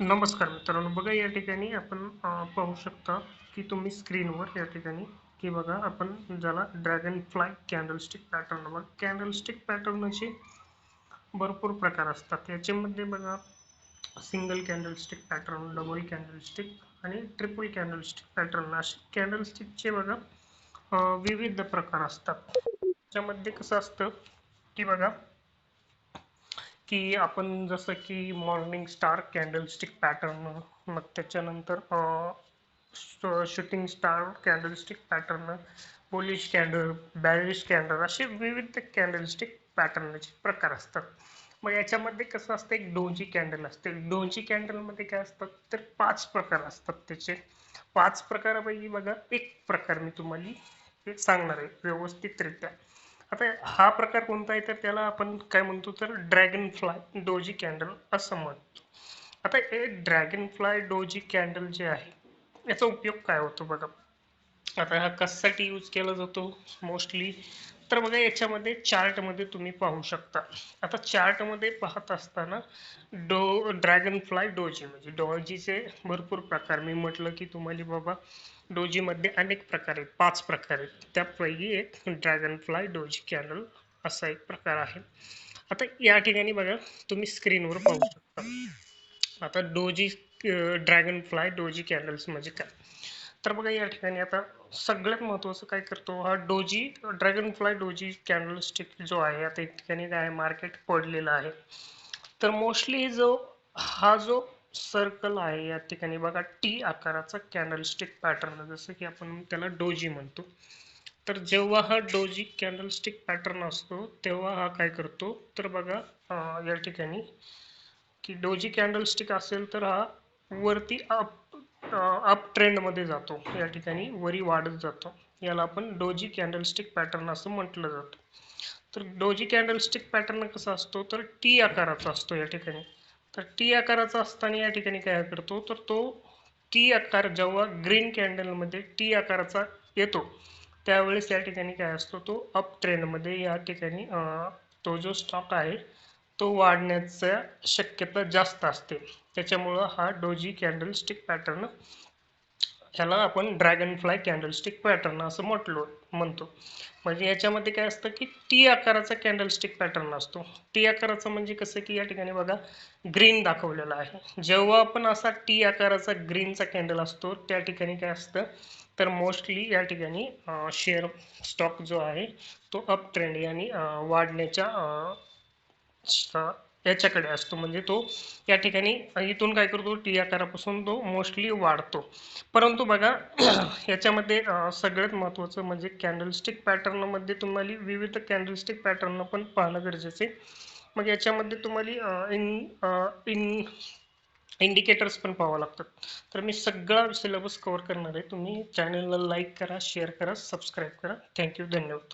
नमस्कार मित्रांनो बघा या ठिकाणी आपण पाहू शकता की तुम्ही स्क्रीनवर या ठिकाणी की बघा आपण ज्याला ड्रॅगन फ्लाय कॅन्डलस्टिक पॅटर्न बघा कॅन्डलस्टिक पॅटर्नचे भरपूर प्रकार असतात. याच्यामध्ये बघा single candlestick pattern double candlestick आणि ट्रिपल कॅन्डलस्टिक पॅटर्न असे कॅन्डलस्टिकचे बघा विविध प्रकार असतात. त्याच्यामध्ये कसं असतं की बघा की आपण जसं की मॉर्निंग स्टार कॅन्डलस्टिक पॅटर्न मग त्याच्यानंतर shooting star candlestick pattern bullish candle bearish candle असे विविध कॅन्डलस्टिक पॅटर्नचे प्रकार असतात. मग याच्यामध्ये कसं असतं एक डोंची कॅन्डल असते. डोंची कॅन्डलमध्ये काय असतात तर पाच प्रकार असतात त्याचे. पाच प्रकारापैकी बघा एक प्रकार मी तुम्हाला हे सांगणार आहे व्यवस्थितरित्या. आता हा प्रकार कोणता आहे? तर त्याला आपण काय म्हणतो? तर ड्रॅगन फ्लाय डोजी कॅन्डल असं म्हणतो. आता हे ड्रॅगन फ्लाय डोजी कॅन्डल जे आहे याचा उपयोग काय होतो बघा? आता हा कशासाठी यूज केला जातो? मोस्टली तर बघा याच्यामध्ये चार्टमध्ये तुम्ही पाहू शकता. आता चार्टमध्ये पाहत असताना डो ड्रॅगन फ्लाय डोजी म्हणजे डोजीचे भरपूर प्रकार. मी म्हटलं की तुम्हाला बाबा डोजीमध्ये अनेक प्रकार आहेत पाच प्रकार आहेत. त्यापैकी एक ड्रॅगन फ्लाय डोजी कॅनल असा एक प्रकार आहे. आता या ठिकाणी बघा तुम्ही स्क्रीनवर पाहू शकता. आता doji dragonfly doji candles म्हणजे काय? तर बघा या ठिकाणी आता सगळ्यात महत्त्वाचं काय करतो हा doji dragonfly doji candlestick जो आहे आता या ठिकाणी काय मार्केट पडलेला आहे. तर मोस्टली जो हा जो सर्कल आहे या ठिकाणी बघा टी आकाराचा कॅन्डलस्टिक पॅटर्न जसं की आपण त्याला डोजी म्हणतो. तर जेव्हा हा डोजी कॅन्डलस्टिक पॅटर्न असतो तेव्हा हा काय करतो? तर बघा या ठिकाणी की डोजी कॅन्डलस्टिक असेल तर हा वरती अप अप ट्रेंडमध्ये जातो. या ठिकाणी वरी वाढत जातो. याला आपण डोजी कॅन्डलस्टिक पॅटर्न असं म्हटलं जातं. तर डोजी कॅन्डलस्टिक पॅटर्न कसा असतो? तर टी आकाराचा असतो या ठिकाणी. तर टी आकाराचा असताना या ठिकाणी काय करतो? तर तो टी आकार जेव्हा ग्रीन कॅन्डलमध्ये टी आकाराचा येतो त्यावेळेस या ठिकाणी काय असतो? तो अप ट्रेंडमध्ये या ठिकाणी तो जो स्टॉक आहे तो वाढण्याच्या शक्यता जास्त असते. त्याच्यामुळं हा डोजी कॅन्डलस्टिक पॅटर्न ह्याला आपण ड्रॅगन फ्लाय कॅन्डलस्टिक पॅटर्न असं म्हटलो म्हणतो. म्हणजे याच्यामध्ये काय असतं की टी आकाराचा कॅन्डलस्टिक पॅटर्न असतो. टी आकाराचा म्हणजे कसं की या ठिकाणी बघा ग्रीन दाखवलेला आहे. जेव्हा आपण असा टी आकाराचा ग्रीनचा कॅन्डल असतो त्या ठिकाणी काय असतं? तर मोस्टली या ठिकाणी शेअर स्टॉक जो आहे तो अप ट्रेंड यानी वाढण्याच्या याच्याकडे असतो. म्हणजे तो या ठिकाणी इथून काय करतो टी आकारापासून तो मोस्टली वाढतो. परंतु बघा याच्यामध्ये सगळ्यात महत्त्वाचं म्हणजे कॅन्डलस्टिक पॅटर्नमध्ये तुम्हाला विविध कॅन्डलस्टिक पॅटर्न पण पाहणं गरजेचं आहे. मग याच्यामध्ये तुम्हाला इन इन इंडिकेटर्स पण पाहावं लागतात. तर मी सगळा सिलेबस कव्हर करणार आहे. तुम्ही चॅनलला लाईक करा शेअर करा सबस्क्राईब करा. थँक्यू धन्यवाद.